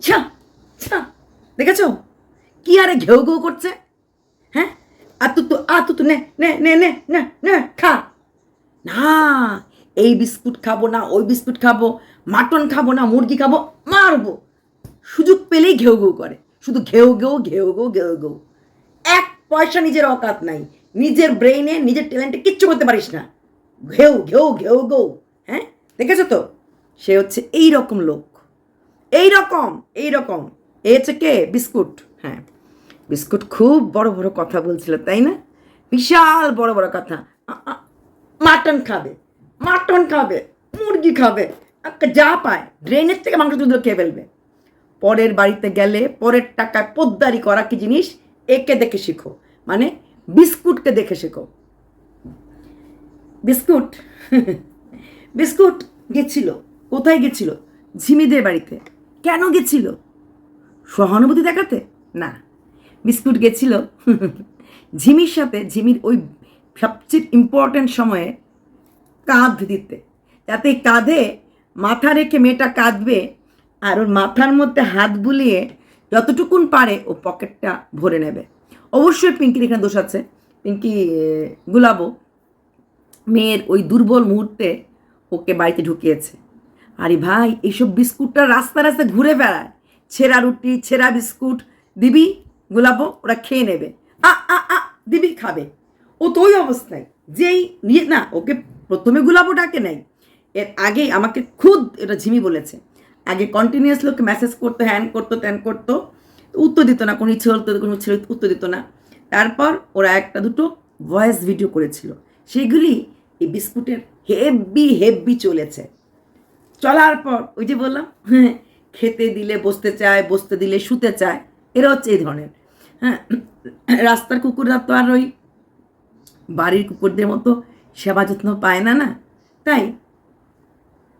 ছা ছা। দেখেছ? কি আরে ঘেউ ঘেউ করছে? হ্যাঁ? আর তু তু আ তু তু, নে নে নে নে নে নে, খা। না, এই বিস্কুট খাব না, ওই বিস্কুট খাব, মাটন খাব না, মুরগি খাব, মারবো। সুযোগ পেলেই ঘেউ ঘেউ করে। শুধু ঘেউ ঘেউ ঘেউ ঘেউ ঘেউ ঘেউ। এক পয়সা নিজের অকাত নাই। নিজের ব্রেইনে, নিজের ট্যালেন্টে কিচ্ছু করতে পারিস না। ঘেউ ঘেউ ঘেউ ঘেউ। হ্যাঁ? দেখেছ তো? সে হচ্ছে এই রকম লোক। এই রকম এই রকম এ হচ্ছে কে বিস্কুট হ্যাঁ। বিস্কুট খুব বড় বড় কথা বলছিল, তাই না? বিশাল বড় বড় কথা। মাটন খাবে মাটন খাবে, মুরগি খাবে যা পায় ড্রেনের থেকে মাংস দুধ খেয়ে ফেলবে। পরের বাড়িতে গেলে পরের টাকায় পোদ্দারি করা কি জিনিস? একে দেখে শেখো। মানে বিস্কুটকে দেখে শেখো। বিস্কুট বিস্কুট গেছিল, কোথায় গেছিল? ঝিমিদের বাড়িতে। কেন গেছিল? সহানুভূতি দেখাতে? না। বিস্কুট গেছিল। ঝিমির সাথে ঝিমির ওই সবচেয়ে ইম্পর্ট্যান্ট সময়ে কাঁধ দিতে। যাতে কাঁধে মাথা রেখে মেয়েটা কাঁদবে আর ওর মাথার মধ্যে হাত বুলিয়ে যতটুকুন পারে ও পকেটটা ভরে নেবে। অবশ্যই পিঙ্কির এখানে দোষ আছে। পিঙ্কি গুলাবো। মেয়ের ওই দুর্বল মুহূর্তে ওকে বাড়িতে ঢুকিয়েছে। আরে ভাই এইসব বিস্কুটটা রাস্তা রাস্তায় ঘুরে বেড়ায়। ছেঁড়া রুটি, ছেঁড়া বিস্কুট। দিবি গোলাপো ওরা খেয়ে নেবে। আ আ আ, দিবি খাবে। ও তো ওই অবস্থায়। যেই নিয়ে না, ওকে প্রথমে গোলাপো ডাকে নাই। এর আগেই আমাকে খুদ এটা ঝিমি বলেছে। আগে কন্টিনিউয়াসলি ওকে মেসেজ করতো হ্যান করতো, ত্যান করতো। উত্তর দিত না, কোনো ইচ্ছে হতো কোনো ছেলে উত্তর দিত না। তারপর ওরা একটা দুটো ভয়েস ভিডিও করেছিল। সেগুলি এই বিস্কুটের হেভি হেভি চলেছে। চলার পর ওই যে বললাম হ্যাঁ খেতে দিলে বসতে চায়, বসতে দিলে শুতে চায়, এরা হচ্ছে এই ধরনের। হ্যাঁ রাস্তার কুকুররা তো আর ওই বাড়ির কুকুরদের মতো সেবা যত্ন পায় না না? তাই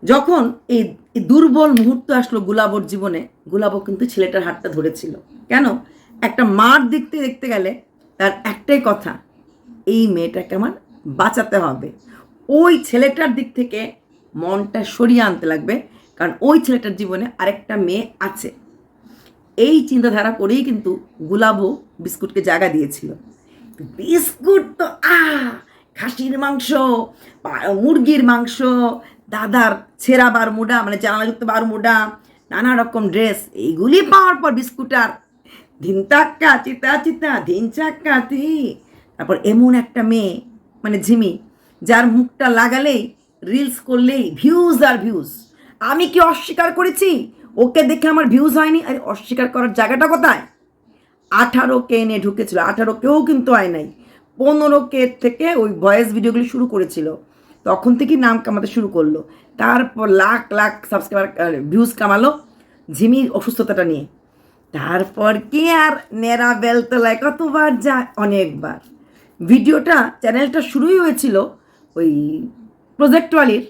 যখন এই দুর্বল মুহূর্ত আসলো গুলাবর জীবনে গুলাবো কিন্তু ছেলেটার হাতটা ধরেছিল। কেন? একটা মার দেখতে দেখতে গেলে তার একটাই কথা, এই মেয়েটাকে আমার বাঁচাতে হবে। ওই ছেলেটার দিক থেকে মনটা সরিয়ে আনতে লাগবে। কারণ ওই ছেলেটার জীবনে আরেকটা মেয়ে আছে। এই চিন্তাধারা করেই কিন্তু গুলাবো বিস্কুটকে জায়গা দিয়েছিল। বিস্কুট তো আ খাসির মাংস মুরগির মাংস, দাদার ছেঁড়া বারমুডা মানে জানালাযুক্ত বারমুডা, নানা রকম ড্রেস, এইগুলি পাওয়ার পর বিস্কুট আর ধিন তাক্কা চিতা চিতা, ধিন চাক্কা তি তারপর এমন একটা মেয়ে মানে ঝিমি, যার মুখটা লাগালেই রিলস করলেই ভিউজ আর ভিউজ আমি কি অস্বীকার করেছি? ওকে দেখে আমার ভিউজ হয়নি? আরে, অস্বীকার করার জায়গাটা কোথায়? আঠারো কে এনে ঢুকেছিল। আঠারো কেও কিন্তু হয় নাই। পনেরো কে থেকে ওই ভয়েস ভিডিওগুলি শুরু করেছিল। তখন থেকেই নাম কামাতে শুরু করল। তারপর লাখ লাখ সাবস্ক্রাইবার ভিউজ কামালো ঝিমির অসুস্থতাটা নিয়ে। তারপর কি আর নেরা বেলতলায় কতবার যায়? অনেকবার। ভিডিওটা চ্যানেলটা শুরুই হয়েছিল ওই প্রজেক্ট ওয়ালির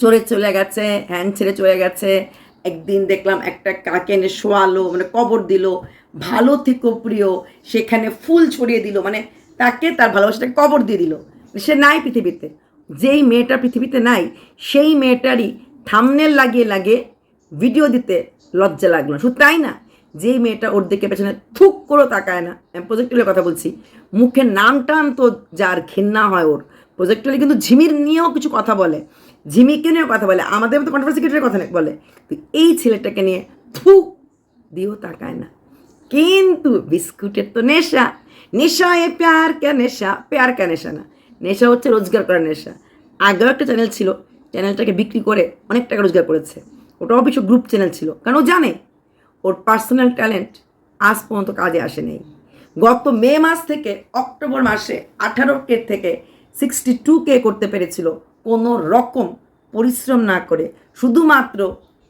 চড়ে চলে গেছে হ্যান ছেড়ে চলে গেছে। একদিন দেখলাম একটা কাকে এনে শোয়ালো মানে কবর দিল, ভালো থেকো প্রিয়। সেখানে ফুল ছড়িয়ে দিল মানে তাকে তার ভালোবাসাটাকে কবর দিয়ে দিল। সে নাই পৃথিবীতে, যেই মেয়েটা পৃথিবীতে নাই, সেই মেয়েটারই থামনেল লাগিয়ে লাগিয়ে ভিডিও দিতে লজ্জা লাগল শুধু তাই না, যেই মেয়েটা ওর দিকে পেছনে থুক করে তাকায় না, আমি প্রজেক্টরের কথা বলছি মুখে নাম টান তো যার ঘেন্না হয় ওর প্রজেক্টরে কিন্তু ঝিমির নিয়েও কিছু কথা বলে। ঝিমিকে নিয়েও কথা বলে। আমাদের মতো কন্ট্রোভার্সি কথা বলে। তো এই ছেলেটাকে নিয়ে থু দিয়েও তাকায় না। কিন্তু বিস্কুটের তো নেশা। নেশা এ প্যার কে নেশা? প্যার কে নেশা না। নেশা হচ্ছে রোজগার করার নেশা। আগেও একটা চ্যানেল ছিল। চ্যানেলটাকে বিক্রি করে অনেক টাকা রোজগার করেছে। ওটাও অবশ্য গ্রুপ চ্যানেল ছিল। কারণ ও জানে, ওর পার্সোনাল ট্যালেন্ট আজ পর্যন্ত কাজে আসে নেই গত মে মাস থেকে, অক্টোবর মাসে, আঠারো থেকে সিক্সটি টু কে করতে পেরেছিল। কোনো রকম পরিশ্রম না করে শুধুমাত্র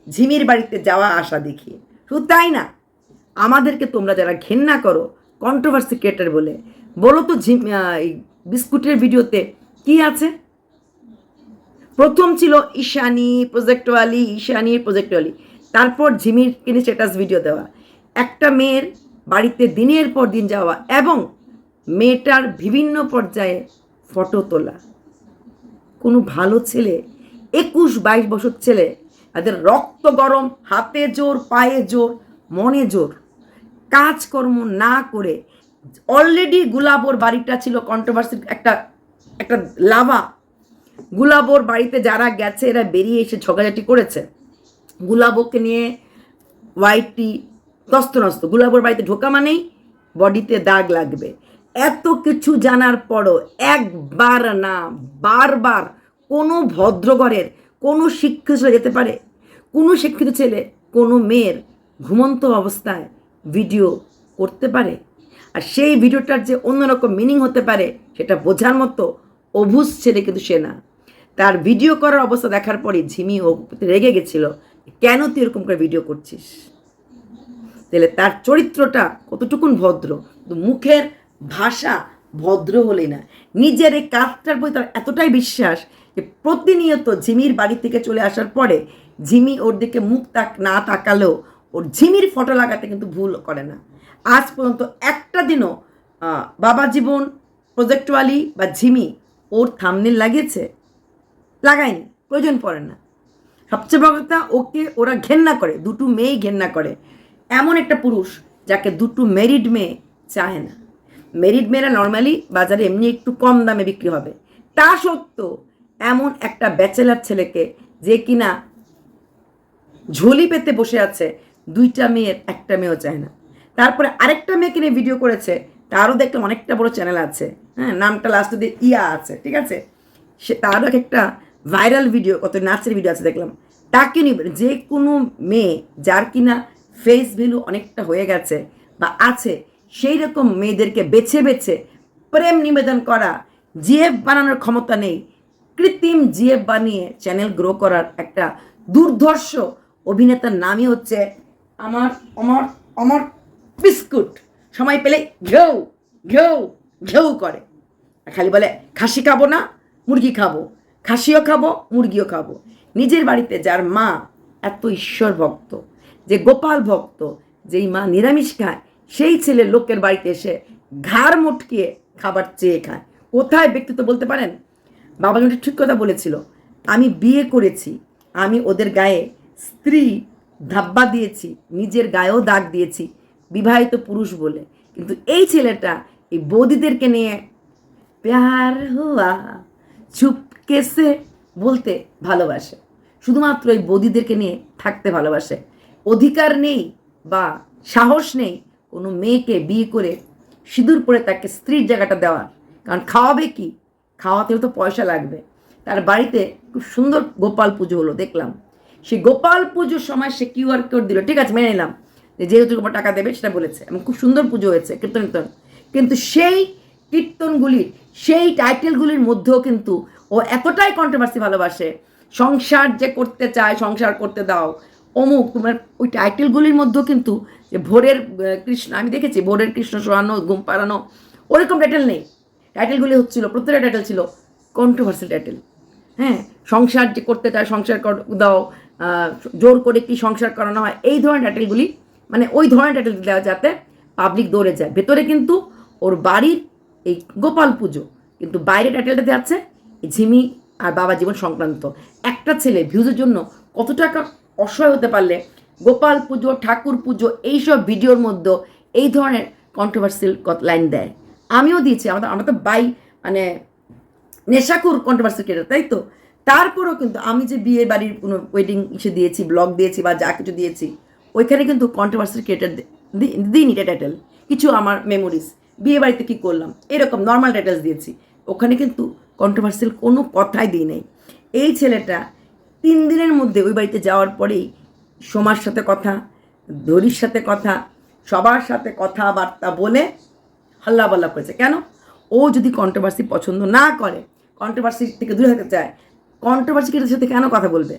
ঝিমির বাড়িতে যাওয়া আসা দেখিয়ে। শুধু তাই না, আমাদেরকে তোমরা যারা ঘেন্না করো কন্ট্রোভার্সি ক্রিয়েটার বলে, বলো তো ঝিম বিস্কুটের ভিডিওতে কি আছে? প্রথম ছিল ঈশানি প্রজেক্টওয়ালি ঈশানি প্রজেক্টওয়ালি তারপর ঝিমির কিনে স্ট্যাটাস ভিডিও দেওয়া। একটা মেয়ের বাড়িতে দিনের পর দিন যাওয়া এবং মেয়েটার বিভিন্ন পর্যায়ে ফটো তোলা। কোনো ভালো ছেলে, একুশ বাইশ বছর ছেলে, তাদের রক্ত গরম, হাতে জোর, পায়ে জোর, মনে জোর, কাজকর্ম না করে অলরেডি গুলাবোর বাড়িটা ছিল কন্ট্রোভার্সির একটা একটা লাভা। গুলাবোর বাড়িতে যারা গেছে, এরা বেরিয়ে এসে ঝগড়াঝাটি করেছে। গুলাবোকে নিয়ে হোয়াইটটি তস্তনস্ত। গুলাবোর বাড়িতে ঢোকা মানেই বডিতে দাগ লাগবে। এত কিছু জানার পরও একবার না বারবার কোনো ভদ্রঘরের কোনো শিক্ষিত ছেলে যেতে পারে, কোনো শিক্ষিত ছেলে, কোনো মেয়ের ঘুমন্ত অবস্থায় ভিডিও করতে পারে। আর সেই ভিডিওটার যে অন্যরকম মিনিং হতে পারে, সেটা বোঝার মতো অভুজ ছেলে কিন্তু সে না। তার ভিডিও করার অবস্থা দেখার পরে ঝিমি ও রেগে গেছিল, কেন তুই এরকম করে ভিডিও করছিস? তাহলে তার চরিত্রটা কতটুকুন ভদ্র? মুখের ভাষা ভদ্র হলেই না। নিজের এই কাজটার প্রতি তার এতটাই বিশ্বাস যে প্রতিনিয়ত ঝিমির বাড়ি থেকে চলে আসার পরে ঝিমি ওর দিকে মুখ তাক না তাকালেও ওর ঝিমির ফটো লাগাতে কিন্তু ভুল করে না। আজ পর্যন্ত একটা দিনও বাবা জীবন প্রজেক্টওয়ালি বা ঝিমি ওর থামনেল লাগিয়েছে, লাগায়নি, প্রয়োজন পড়ে না। সবচেয়ে বড় কথা ওকে ওরা ঘেন্না করে, দুটো মেয়েই ঘেন্না করে। এমন একটা পুরুষ যাকে দুটো মেরিড মেয়ে চায় না। মেরিড মেয়েরা নর্মালি বাজারে এমনি একটু কম দামে বিক্রি হবে। তা সত্ত্বেও এমন একটা ব্যাচেলার ছেলেকে যে কিনা ঝোলি পেতে বসে আছে, দুইটা মেয়ের একটা মেয়েও চায় না। তারপরে আরেকটা মেয়েকে নিয়ে ভিডিও করেছে, তারও দেখলাম অনেকটা বড় চ্যানেল আছে। হ্যাঁ নামটা লাস্ট দিয়ে ইয়া আছে, ঠিক আছে? সে তারও এক একটা ভাইরাল ভিডিও কত নাচের ভিডিও আছে দেখলাম। তাকে নিয়ে যে কোনো মেয়ে যার কিনা ফেস ভ্যালু অনেকটা হয়ে গেছে বা আছে সেই রকম মেয়েদেরকে বেছে বেছে প্রেম নিবেদন করা, জিএফ বানানোর ক্ষমতা নেই। কৃত্রিম জিএফ বানিয়ে চ্যানেল গ্রো করার একটা দুর্ধর্ষ অভিনেতার নামই হচ্ছে আমার অমর অমর বিস্কুট। সময় পেলে ঘেউ ঘেউ ঘেউ করে। খালি বলে, খাসি খাব না, মুরগি খাব। খাসিও খাব, মুরগিও খাব। নিজের বাড়িতে যার মা এত ঈশ্বর ভক্ত, যে গোপাল ভক্ত, যেই মা নিরামিষ খায় সেই ছেলে লোকের বাড়িতে এসে ঘাড় মুটকিয়ে খাবার চেয়ে খায়। কোথায় ব্যক্তিত্ব বলতে পারেন? বাবা কিন্তু ঠিক কথা বলেছিল, আমি বিয়ে করেছি, আমি ওদের গায়ে স্ত্রী ধাব্বা দিয়েছি, নিজের গায়েও দাগ দিয়েছি, বিবাহিত পুরুষ বলে। কিন্তু এই ছেলেটা এই বৌদিদেরকে নিয়ে প্যার হুয়া চুপকে সে বলতে ভালোবাসে। শুধুমাত্র এই বৌদিদেরকে নিয়ে থাকতে ভালোবাসে। অধিকার নেই বা সাহস নেই কোনো মেয়েকে বিয়ে করে সিঁদুর পরে তাকে স্ত্রীর জায়গাটা দেওয়ার কারণ খাওয়াবে কি? খাওয়াতেও তো পয়সা লাগবে। তার বাড়িতে খুব সুন্দর গোপাল পুজো হলো, দেখলাম। সেই গোপাল পুজোর সময় সে কিউআর কোড দিল, ঠিক আছে, মেনে নিলাম। যেহেতু তোমার টাকা দেবে, সেটা বলেছে। এবং খুব সুন্দর পুজো হয়েছে, কীর্তন কীর্তন কিন্তু সেই কীর্তনগুলির, সেই টাইটেলগুলির মধ্যেও কিন্তু ও এতটাই কন্ট্রোভার্সি ভালোবাসে। সংসার যে করতে চায়, সংসার করতে দাও। অমুক তোমার ওই টাইটেলগুলির মধ্যেও কিন্তু যে ভোরের কৃষ্ণ, আমি দেখেছি ভোরের কৃষ্ণ শোয়ানো ঘুম পাড়ানো, ওরকম টাইটেল নেই। টাইটেলগুলি হচ্ছিল, প্রত্যেকটা টাইটেল ছিল কন্ট্রোভার্সি টাইটেল। হ্যাঁ সংসার যে করতে চায়, সংসার দাও জোর করে কি সংসার করানো হয়, এই ধরনের টাইটেলগুলি মানে ওই ধরনের টাইটেল দেওয়া যাতে পাবলিক দৌড়ে যায়। ভেতরে কিন্তু ওর বাড়ির এই গোপাল পুজো, কিন্তু বাইরে টাইটেলটা যাচ্ছে ঝিমি আর বাবা জীবন সংক্রান্ত। একটা ছেলে ভিউজের জন্য কত টাকা অসহায় হতে পারলে গোপাল পুজো, ঠাকুর পুজো, এইসব ভিডিওর মধ্যে এই ধরনের কন্ট্রোভার্সিয়াল লাইন দেয়। আমিও দিয়েছি আমাদের আমরা তো বাই মানে নেশাকুর কন্ট্রোভার্সি ক্রিয়েটার তাই তো? তারপরেও কিন্তু আমি যে বিয়ে বাড়ির কোনো ওয়েডিং ইসে দিয়েছি ব্লগ দিয়েছি বা যা কিছু দিয়েছি, ওইখানে কিন্তু কন্ট্রোভার্সি ক্রিয়েটার দিইনি টাইটেল কিছু আমার মেমোরিজ বিয়ে বাড়িতে কী করলাম? এরকম নর্মাল টাইটেলস দিয়েছি। ওখানে কিন্তু কন্ট্রোভার্সিয়াল কোনো কথাই দিই নাই। এই ছেলেটা তিন দিনের মধ্যে ওই বাড়িতে যাওয়ার পরেই সোমার সাথে কথা ধরির সাথে কথা, সবার সাথে কথাবার্তা বলে হাল্লা পাল্লা করেছে। কেন? ও যদি কন্ট্রোভার্সি পছন্দ না করে কন্ট্রোভার্সি থেকে দূরে থাকতে চায় কন্ট্রোভার্সি ক্রিয়েটারের সাথে কেন কথা বলবে?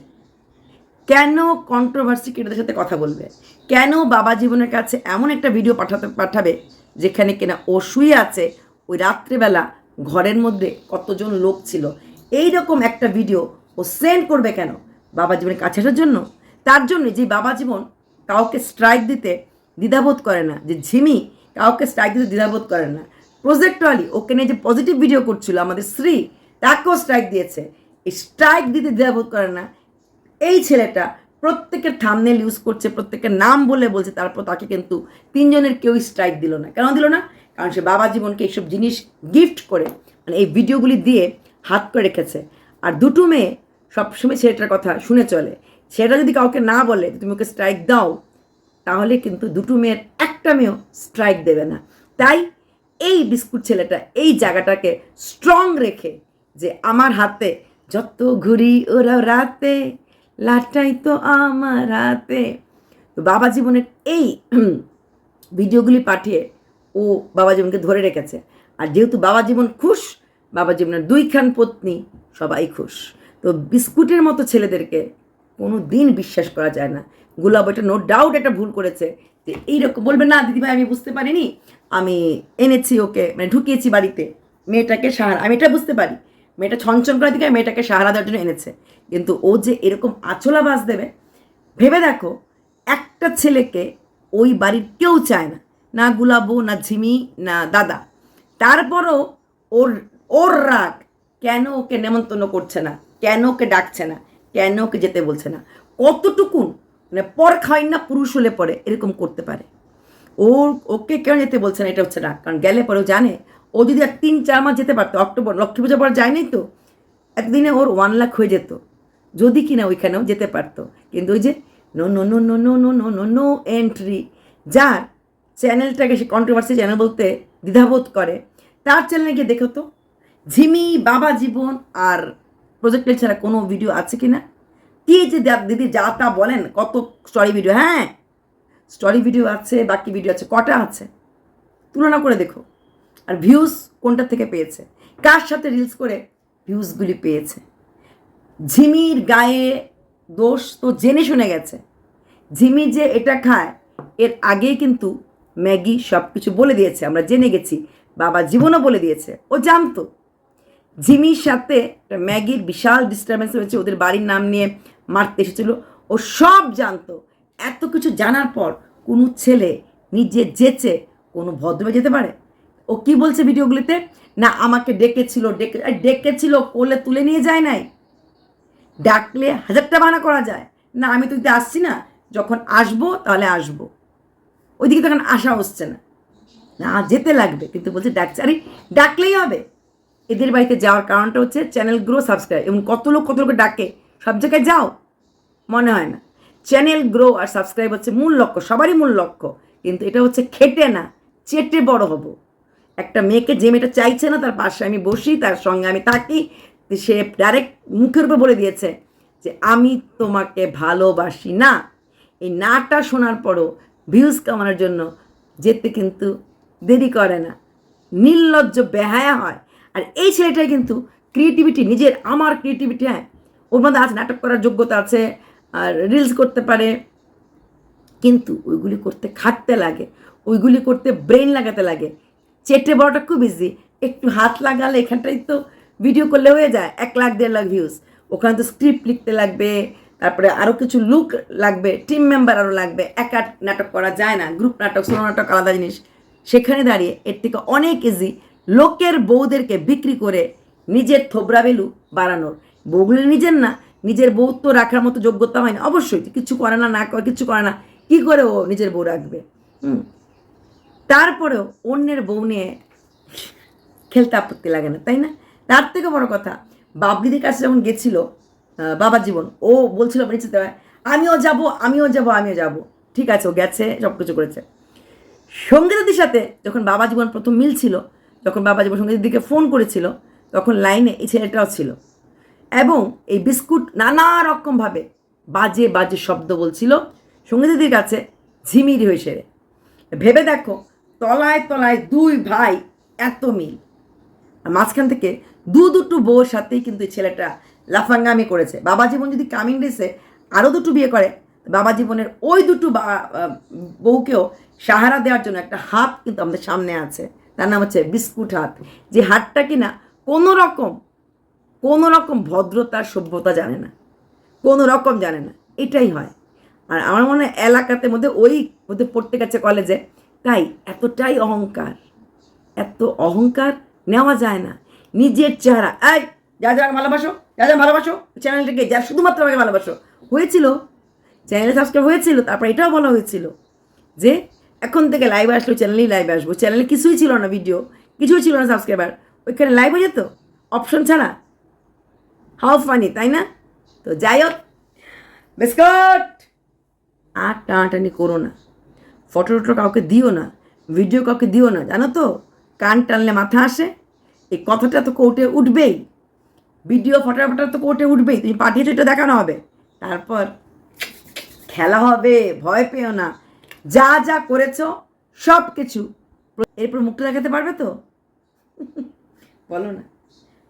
কেন কন্ট্রোভার্সি ক্রিয়েটারের সাথে কথা বলবে? কেন বাবা জীবনের কাছে এমন একটা ভিডিও পাঠাতে, পাঠাবে যেখানে কিনা ও শুয়ে আছে ওই রাত্রেবেলা ঘরের মধ্যে কতজন লোক ছিল? এই রকম একটা ভিডিও ও সেন্ড করবে কেন? বাবা জীবনের কাছে আসার জন্য? তার জন্য যে বাবা জীবন কাউকে স্ট্রাইক দিতে দ্বিধাবোধ করে না, যে ঝিমি কাউকে স্ট্রাইক দিতে দ্বিধাবোধ করে না। প্রজেক্টওয়ালি ওকে নিয়ে যে পজিটিভ ভিডিও করছিল আমাদের শ্রী তাকেও স্ট্রাইক দিয়েছে। এই স্ট্রাইক দিতে দ্বিধাবোধ করে না। এই ছেলেটা প্রত্যেকের থামনেল ইউজ করছে, প্রত্যেকের নাম বলে বলছে, তারপর তাকে কিন্তু তিনজনের কেউই স্ট্রাইক দিল না। কেন দিল না? কারণ সে বাবা জীবনকে এইসব জিনিস গিফট করে মানে এই ভিডিওগুলি দিয়ে হাত করে রেখেছে। আর দুটো মেয়ে সবসময় ছেলেটার কথা শুনে চলে। সেটা যদি কাউকে না বলে তুমি ওকে স্ট্রাইক দাও, তাহলে কিন্তু দুটো মেয়ের একটা মেয়েও স্ট্রাইক দেবে না। তাই এই বিস্কুট ছেলেটা এই জায়গাটাকে স্ট্রং রেখে যে আমার হাতে যত ঘুরি ওরা রাতে, লাটাই তো আমার হাতে। বাবা জীবনের এই ভিডিওগুলি পাঠিয়ে ও বাবা জীবনকে ধরে রেখেছে। আর যেহেতু বাবা জীবন খুশ বাবা জীবনের দুইখান পত্নী, সবাই খুশ। তো বিস্কুটের মতো ছেলেদেরকে কোনো দিন বিশ্বাস করা যায় না। গুলাব এটা নো ডাউট এটা ভুল করেছে যে এইরকম বলবে, না, দিদিভাই, আমি বুঝতে পারিনি। আমি এনেছি ওকে মানে ঢুকিয়েছি বাড়িতে। মেয়েটাকে সাহারা আমি এটা বুঝতে পারি। মেয়েটা ছনছন করার দিকে মেয়েটাকে সাহারা দেওয়ার জন্য এনেছে। কিন্তু ও যে এরকম আচলা বাস দেবে, ভেবে দেখো, একটা ছেলেকে ওই বাড়ির কেউ চায় না। না গুলাবো না ঝিমি, না দাদা। তারপরও ওর ওর রাগ কেন ওকে নেমন্তন্ন করছে না? কেন ওকে ডাকছে না? কেন ওকে যেতে বলছে না? কতটুকুন মানে পর খাই না, পুরুষ হলে পরে এরকম করতে পারে। ওর, ওকে কেন যেতে বলছে না? এটা হচ্ছে না কারণ গেলে পরেও জানে। ও যদি আর তিন চার মাস যেতে পারতো, অক্টোবর, লক্ষ্মী পূজা পর যায়নি তো, একদিনে ওর ওয়ান লাখ হয়ে যেত। যদি কিনা ওইখানেও যেতে পারতো। কিন্তু ওই যে no no no no no no no no no entry যার চ্যানেলটাকে সে কন্ট্রোভার্সি চ্যানেল বলতে দ্বিধাবোধ করে, তার চ্যানেলে গিয়ে দেখো তো ঝিমি, বাবা জীবন আর প্রজেক্টের ছাড়া কোনো ভিডিও আছে কি না কি যে দিদি, যা তা বলেন, কত স্টোরি ভিডিও হ্যাঁ? স্টোরি ভিডিও আছে, বাকি ভিডিও আছে, কটা আছে? তুলনা করে দেখো। আর ভিউজ কোনটা থেকে পেয়েছে? কার সাথে রিলস করে ভিউজগুলি পেয়েছে? ঝিমির গায়ে দোষ তো জেনে শুনে গেছে। ঝিমি যে এটা খায়, এর আগে কিন্তু ম্যাগি সব কিছু বলে দিয়েছে, আমরা জেনে গেছি, বাবা জীবনও বলে দিয়েছে, ও জানতো। জিমির সাথে ম্যাগির বিশাল ডিস্টারবেন্স হয়েছে, ওদের বাড়ির নাম নিয়ে মারতে এসেছিল। ও সব জানতো। এত কিছু জানার পর কোনো ছেলে নিজে যেচে কোনো ভদ্রবে যেতে পারে? ও কি বলছে ভিডিওগুলিতে? না, আমাকে ডেকেছিল, ডেকে ডেকেছিল, কোলে তুলে নিয়ে যায় নাই। ডাকলে হাজারটা বানা করা যায়। না, আমি তো দিতে আসছি না। যখন আসব, তাহলে আসব। ওইদিকে তখন আসা হচ্ছে না। না, যেতে লাগবে, কিন্তু বলছে ডাকছে। আরে, ডাকলেই হবে। এদের বাড়িতে যাওয়ার কারণটা হচ্ছে চ্যানেল গ্রো সাবস্ক্রাইব এবং কত লোক কত লোকে ডাকে, সব জায়গায় যাও, মনে হয় না। চ্যানেল গ্রো আর সাবস্ক্রাইব হচ্ছে মূল লক্ষ্য, সবারই মূল লক্ষ্য। কিন্তু এটা হচ্ছে খেটে না, চেটে বড় হব। একটা মেয়েকে যে মেয়েটা চাইছে না, তার পাশে আমি বসি, তার সঙ্গে আমি থাকি সে ডাইরেক্ট মুখের উপর বলে দিয়েছে যে, আমি তোমাকে ভালোবাসি না। এই নাটা শোনার পরও ভিউজ কামানোর জন্য যেতে কিন্তু দেরি করে না। নির্লজ্জ বেহায়া হয়। আর এই ছেলেটাই কিন্তু ক্রিয়েটিভিটি নিজের, আমার ক্রিয়েটিভিটি হ্যাঁ। ওর মধ্যে আছে, নাটক করার যোগ্যতা আছে, আর রিলস করতে পারে। কিন্তু ওইগুলি করতে খাটতে লাগে, ওইগুলি করতে ব্রেন লাগাতে লাগে। চেটে বড়টা খুব ইজি একটু হাত লাগালে এখানটাই তো ভিডিও করলে হয়ে যায়, এক লাখ, দেড় লাখ ভিউজ ওখানে তো স্ক্রিপ্ট লিখতে লাগবে, তারপরে আরও কিছু লুক লাগবে টিম মেম্বার আরও লাগবে। একা নাটক করা যায় না গ্রুপ নাটক সোলো নাটক আলাদা জিনিস। সেখানে দাঁড়িয়ে এর থেকে অনেক ইজি লোকের বউদেরকে বিক্রি করে নিজের থোবরা বেলু বাড়ানোর। বউগুলি নিজের না, নিজের বউ তো রাখার মতো যোগ্যতা হয় না। অবশ্যই, কিছু করে না না করে, কিছু করে না। কী করে ও নিজের বউ রাখবে? হুম। তারপরেও অন্যের বউ নিয়ে খেলতে আপত্তি লাগে না, তাই না? তার থেকে বড় কথা, বাবলিদের কাছে যখন গেছিল বাবা জীবন, ও বলছিল নিচে আমিও যাব আমিও যাব আমিও যাব। ঠিক আছে, ও গেছে সব কিছু করেছে। সঙ্গীতাদির সাথে যখন বাবা জীবন প্রথম মিলছিল যখন বাবা জীবন সঙ্গীতাদিকে ফোন করেছিল, তখন লাইনে এই ছেলেটাও ছিল। এবং এই বিস্কুট নানা রকমভাবে বাজে বাজে শব্দ বলছিল। সঙ্গীতাদির কাছে ঝিমির হয়ে সেরে। ভেবে দেখো, তলায় তলায় দুই ভাই এত মিল। আর মাঝখান থেকে দু দুটো বউর সাথেই কিন্তু এই ছেলেটা লাফাঙ্গামি করেছে। বাবা জীবন যদি কামিং ডেসে আরও দুটো বিয়ে করে বাবা জীবনের ওই দুটো বউকেও সাহারা দেওয়ার জন্য একটা হাত কিন্তু আমাদের সামনে আছে। তার নাম হচ্ছে বিস্কুট হাত। যে হাতটা কিনা কোনো রকম কোনো রকম ভদ্রতা সভ্যতা জানে না। কোনো রকম জানে না। এটাই হয়। আর আমার মনে হয় এলাকাতে মধ্যে ওই মধ্যে পড়তে গেছে কলেজে তাই এতটাই অহংকার। এত অহংকার নেওয়া যায় না। নিজের চেহারা, এই, যা যা ভালোবাসো, যা যা ভালোবাসো, চ্যানেলটাকে যা শুধুমাত্র আমাকে ভালোবাসো। হয়েছিল, চ্যানেলে সাবস্ক্রাইব হয়েছিল, তারপর এটাও বলা হয়েছিল যে এখন থেকে লাইভে আসলে চ্যানেলেই লাইভে আসব। চ্যানেলে কিছুই ছিল না ভিডিও কিছুই ছিল না সাবস্ক্রাইবার ওইখানে লাইভ হয়ে যেত? অপশন ছাড়া? হাউ ফানি তাই না? তো যাই হোক, বিস্কুট! আর টানাটানি করো না। ফটো টটো কাউকে দিও না ভিডিও কাউকে দিও না, জানো তো? কান টানলে মাথা আসে। এই কথাটা তো কোর্টে উঠবেই। ভিডিও ফটো ফটো তো কোর্টে উঠবেই। তুমি পাঠিয়েছো, এটা দেখানো হবে। তারপর খেলা হবে, ভয় পেও না। যা যা করেছ, সব কিছু। এরপর মুখটা দেখাতে পারবে তো? বলো না।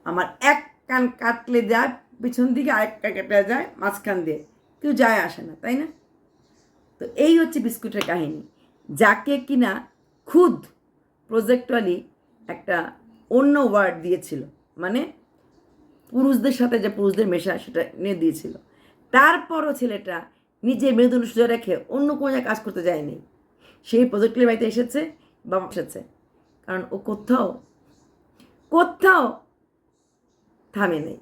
আমার এক কান কাটলে যায়, পিছন দিকে আরেক কান কাটলে যায়, মাঝখান দিয়ে। কেউ যায় আসে না, তাই না? তো এই হচ্ছে বিস্কুটের কাহিনী। যাকে কিনা খুদ প্রজেক্টওয়ালি একটা অন্য ওয়ার্ড দিয়েছিল। মানে পুরুষদের সাথে যে পুরুষদের মেশা, সেটা নিয়ে দিয়েছিল। তারপরও ছেলেটা নিজে মেরুদণ্ড সোজা রেখে অন্য কোনো কাজ করতে যায়নি। সেই প্রজেক্টের বাড়িতে এসেছে, বাবা এসেছে। কারণ ও কোথাও কোথাও থামে নেই